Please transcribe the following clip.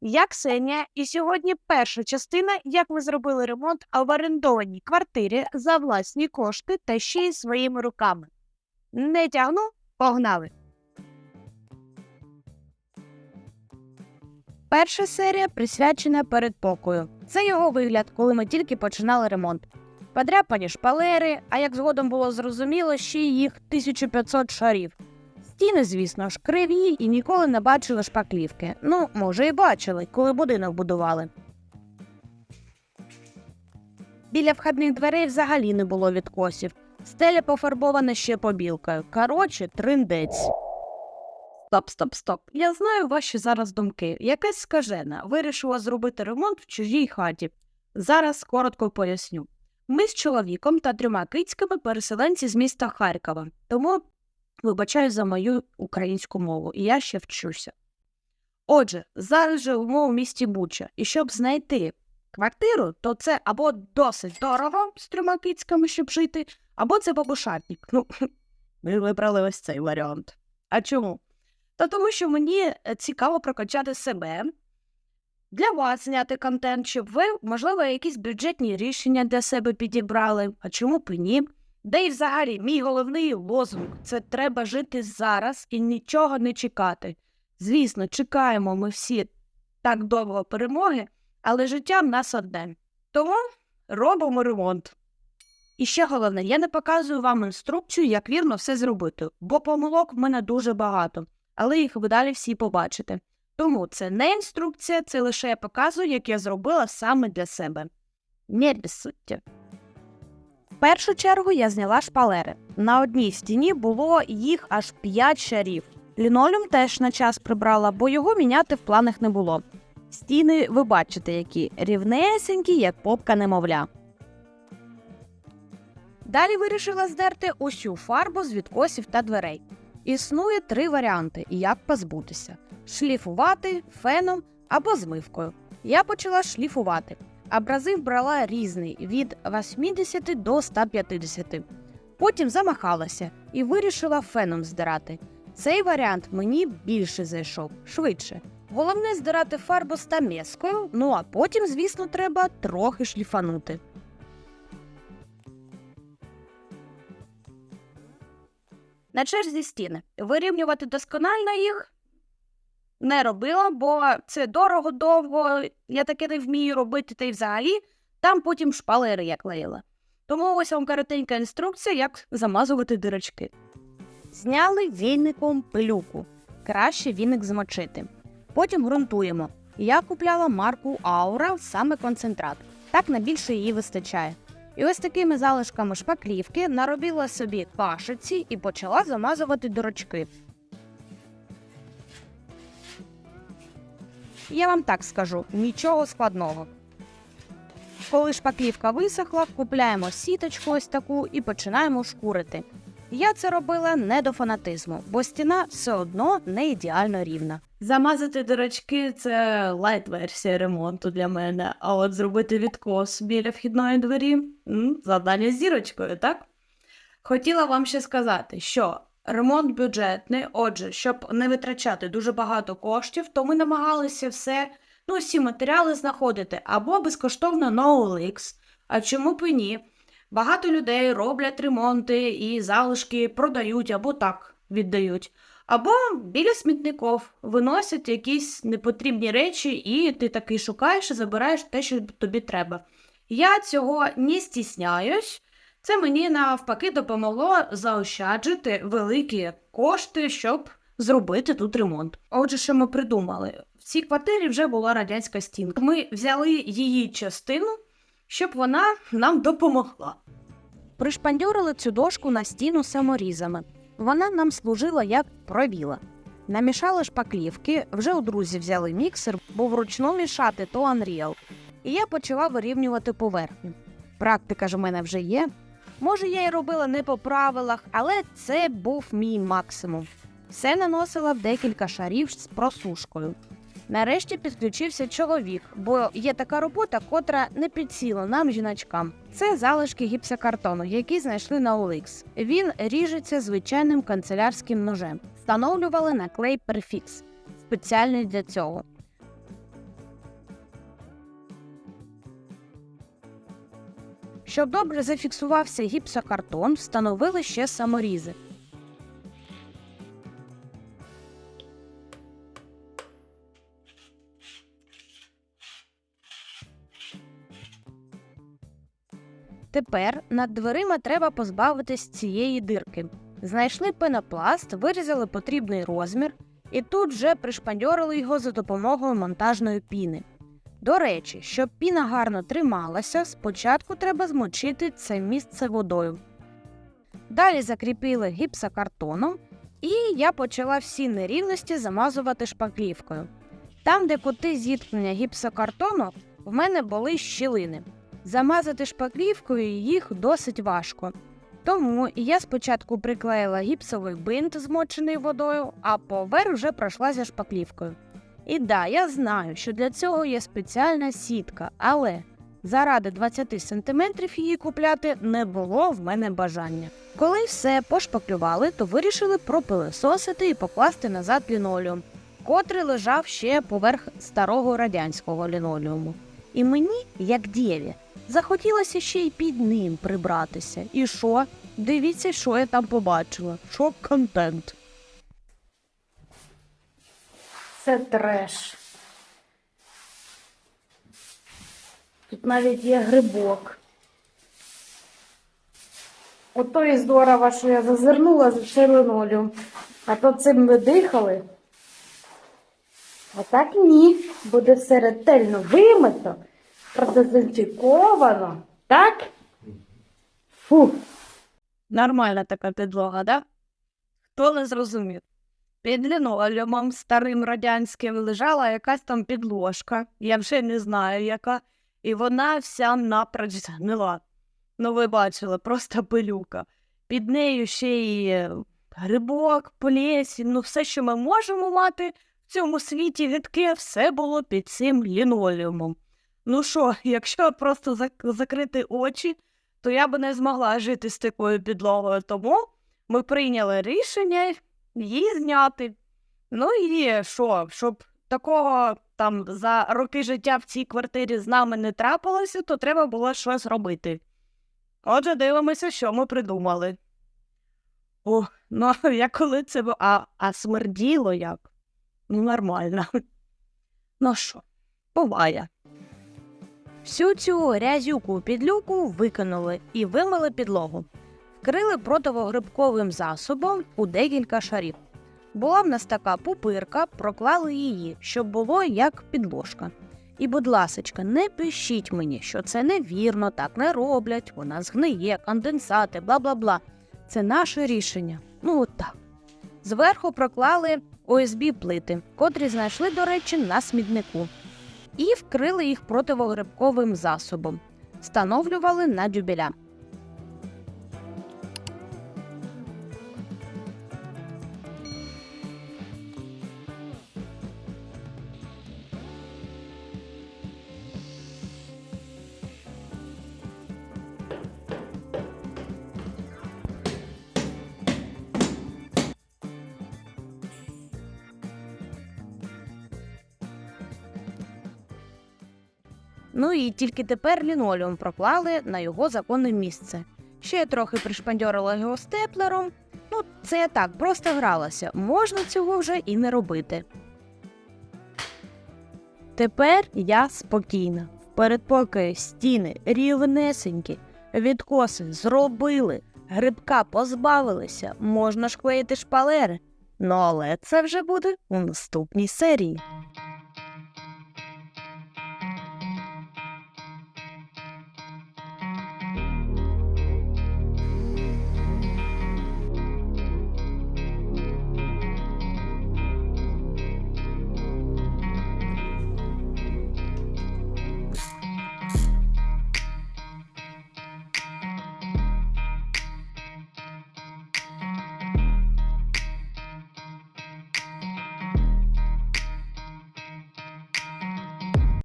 Я Ксенія, і сьогодні перша частина, як ми зробили ремонт в орендованій квартирі за власні кошти та ще й своїми руками. Не тягну, погнали. Перша серія присвячена передпокою. Це його вигляд, коли ми тільки починали ремонт. Подряпані шпалери, а як згодом було зрозуміло, ще й їх 1500 шарів. Стіни, звісно ж, криві і ніколи не бачили шпаклівки. Ну, може, і бачили, коли будинок будували. Біля входних дверей взагалі не було відкосів. Стеля пофарбована ще побілкою. Коротше, триндець. Стоп, стоп, стоп. Я знаю ваші зараз думки. Якась скажена вирішила зробити ремонт в чужій хаті. Зараз коротко поясню. Ми з чоловіком та трьома кицьками переселенці з міста Харкова, тому вибачаю за мою українську мову, і я ще вчуся. Отже, зараз живемо у місті Буча, і щоб знайти квартиру, то це або досить дорого з трьома кицьками, щоб жити, або це бабушатник. Ну, ми вибрали ось цей варіант. А чому? Та тому, що мені е, цікаво прокачати себе, для вас зняти контент, щоб ви, можливо, якісь бюджетні рішення для себе підібрали, а чому б і ні? Де і взагалі мій головний лозунг це треба жити зараз і нічого не чекати. Звісно, чекаємо ми всі так довго перемоги, але життя в нас одне. Тому робимо ремонт. І ще головне, я не показую вам інструкцію, як вірно все зробити, бо помилок в мене дуже багато, але їх ви далі всі побачите. Тому це не інструкція, це лише я показую, як я зробила саме для себе. Не безсуття. Першу чергу я зняла шпалери. На одній стіні було їх аж 5 шарів. Лінолеум теж на час прибрала, бо його міняти в планах не було. Стіни, ви бачите, які рівнесенькі, як попка немовля. Далі вирішила здерти усю фарбу з відкосів та дверей. Існує три варіанти, як позбутися: шліфувати феном або змивкою. Я почала шліфувати. Абразив брала різний від 80 до 150. Потім замахалася і вирішила феном здирати. Цей варіант мені більше зайшов, швидше. Головне здирати фарбу стамескою, ну а потім, звісно, треба трохи шліфанути. На черзі стіни. Вирівнювати досконально їх не робила, бо це дорого довго, я таке не вмію робити, та й взагалі там потім шпалери я клеїла. Тому ось вам коротенька інструкція, як замазувати дирочки. Зняли війником пилюку. Краще віник змочити. Потім ґрунтуємо. Я купляла марку Аура саме концентрат. Так на більше її вистачає. І ось такими залишками шпаклівки наробила собі кашиці і почала замазувати дирочки. Я вам так скажу, нічого складного. Коли шпаклівка висохла, купляємо сіточку ось таку і починаємо шкурити. Я це робила не до фанатизму, бо стіна все одно не ідеально рівна. Замазати дирочки це лайт-версія ремонту для мене, а от зробити відкос біля вхідної двері завдання з зірочкою, так? Хотіла вам ще сказати, що ремонт бюджетний, отже, щоб не витрачати дуже багато коштів, то ми намагалися все, ну, всі матеріали знаходити або безкоштовно на OLX, а чому б і ні? Багато людей роблять ремонти і залишки продають або так віддають. Або біля смітників виносять якісь непотрібні речі, і ти такий шукаєш і забираєш те, що тобі треба. Я цього не стісняюсь. Це мені навпаки допомогло заощаджити великі кошти, щоб зробити тут ремонт. Отже, що ми придумали? В цій квартирі вже була радянська стінка. Ми взяли її частину, щоб вона нам допомогла. Пришпандьорили цю дошку на стіну саморізами. Вона нам служила як провіла. Намішали шпаклівки, вже у друзі взяли міксер, бо вручну мішати то Unreal. І я почала вирівнювати поверхню. Практика ж у мене вже є. Може, я й робила не по правилах, але це був мій максимум. Все наносила в декілька шарів з просушкою. Нарешті підключився чоловік, бо є така робота, котра не підсіла нам, жіночкам. Це залишки гіпсокартону, які знайшли на OLX. Він ріжеться звичайним канцелярським ножем. Встановлювали на клей префікс, спеціальний для цього. Щоб добре зафіксувався гіпсокартон, встановили ще саморізи. Тепер над дверима треба позбавитись цієї дирки. Знайшли пенопласт, вирізали потрібний розмір і тут вже пришпандьорили його за допомогою монтажної піни. До речі, щоб піна гарно трималася, спочатку треба змочити це місце водою. Далі закріпили гіпсокартоном, і я почала всі нерівності замазувати шпаклівкою. Там, де кути зіткнення гіпсокартону, в мене були щілини. Замазати шпаклівкою їх досить важко. Тому я спочатку приклеїла гіпсовий бинт, змочений водою, а поверх вже пройшлася шпаклівкою. І да, я знаю, що для цього є спеціальна сітка, але заради 20 см її купляти не було в мене бажання. Коли все пошпаклювали, то вирішили пропилисосити і покласти назад лінолеум, котрий лежав ще поверх старого радянського лінолеуму. І мені, як дєві, захотілося ще й під ним прибратися. І що? Дивіться, що я там побачила. Шок контент. Це треш. Тут навіть є грибок. Ото і здорово, що я зазирнула за цей. А то цим ми дихали. А так ні. Буде все ретельно вимито, продезінфіковано. Так? Фу. Нормальна така підлога, да? Хто не зрозумів? Під лінолеумом старим радянським лежала якась там підложка, я вже не знаю яка, і вона вся напроч згнила. Ну, ви бачили, просто пилюка. Під нею ще й е, грибок, плесінь, ну все, що ми можемо мати в цьому світі гидке, все було під цим лінолеумом. Ну що, якщо просто зак- закрити очі, то я би не змогла жити з такою підлогою. Тому ми прийняли рішення її зняти. Ну і що, щоб такого там за роки життя в цій квартирі з нами не трапилося, то треба було щось робити. Отже, дивимося, що ми придумали. О, ну я коли це а, а смерділо як? Ну, нормально. Ну що, буває. Всю цю грязюку підлюку викинули і вимили підлогу. Вкрили противогрибковим засобом у декілька шарів. Була в нас така пупирка, проклали її, щоб було як підложка. І, будь ласочка, не пишіть мені, що це невірно, так не роблять, вона згниє, конденсати, бла бла бла. Це наше рішення. Ну от так. Зверху проклали ОСБ плити, котрі знайшли, до речі, на смітнику і вкрили їх противогрибковим засобом. Встановлювали на дюбеля. Ну і тільки тепер лінолеум проклали на його законне місце. Ще трохи пришпандьорила його степлером. Ну, це так, просто гралася. Можна цього вже і не робити. Тепер я спокійна. В передпокої стіни рівнесенькі, відкоси зробили, грибка позбавилися, можна ж клеїти шпалери. Ну але це вже буде у наступній серії.